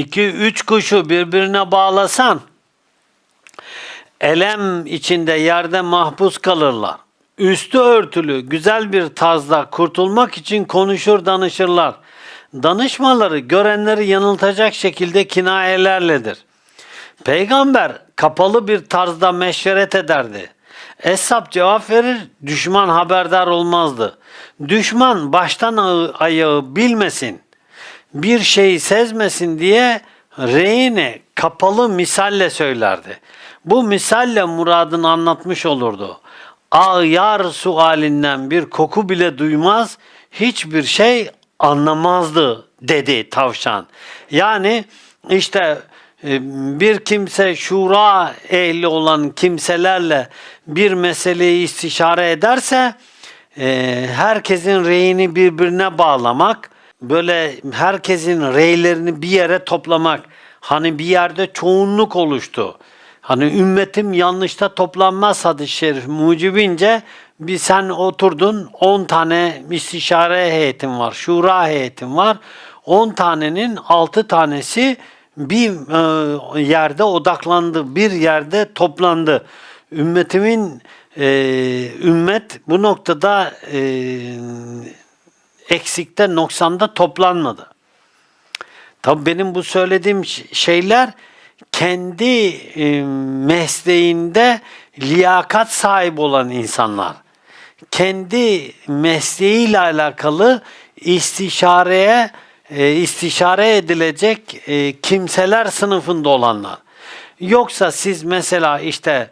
iki üç kuşu birbirine bağlasan elem içinde yerde mahpus kalırlar. Üstü örtülü güzel bir tarzda kurtulmak için konuşur danışırlar. Danışmaları görenleri yanıltacak şekilde kinayelerledir. Peygamber kapalı bir tarzda meşveret ederdi. Eshab cevap verir, düşman haberdar olmazdı. Düşman baştan ağı- ayağı bilmesin, bir şeyi sezmesin diye reyine kapalı misalle söylerdi. Bu misalle muradını anlatmış olurdu. Ağyar sualinden bir koku bile duymaz, hiçbir şey anlamazdı dedi tavşan. Yani işte e, bir kimse şura ehli olan kimselerle bir meseleyi istişare ederse e, herkesin reyini birbirine bağlamak, böyle herkesin reylerini bir yere toplamak. Hani bir yerde çoğunluk oluştu. Hani ümmetim yanlışta toplanmaz hadis-i şerif mucibince bir sen oturdun 10 tane istişare heyetin var, şura heyetin var. 10 tanenin 6 tanesi bir e, yerde odaklandı, bir yerde toplandı. Ümmetimin e, ümmet bu noktada e, eksikte, noksanda toplanmadı. Tabii benim bu söylediğim şeyler kendi e, mesleğinde liyakat sahibi olan insanlar. Kendi mesleğiyle alakalı istişareye e, istişare edilecek e, kimseler sınıfında olanlar. Yoksa siz mesela işte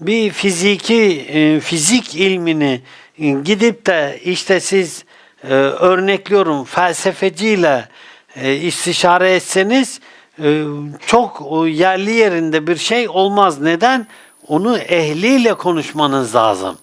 bir fiziki fizik ilmini gidip de işte siz e, örnekliyorum felsefeciyle e, istişare etseniz e, çok yerli yerinde bir şey olmaz. Neden? Onu ehliyle konuşmanız lazım.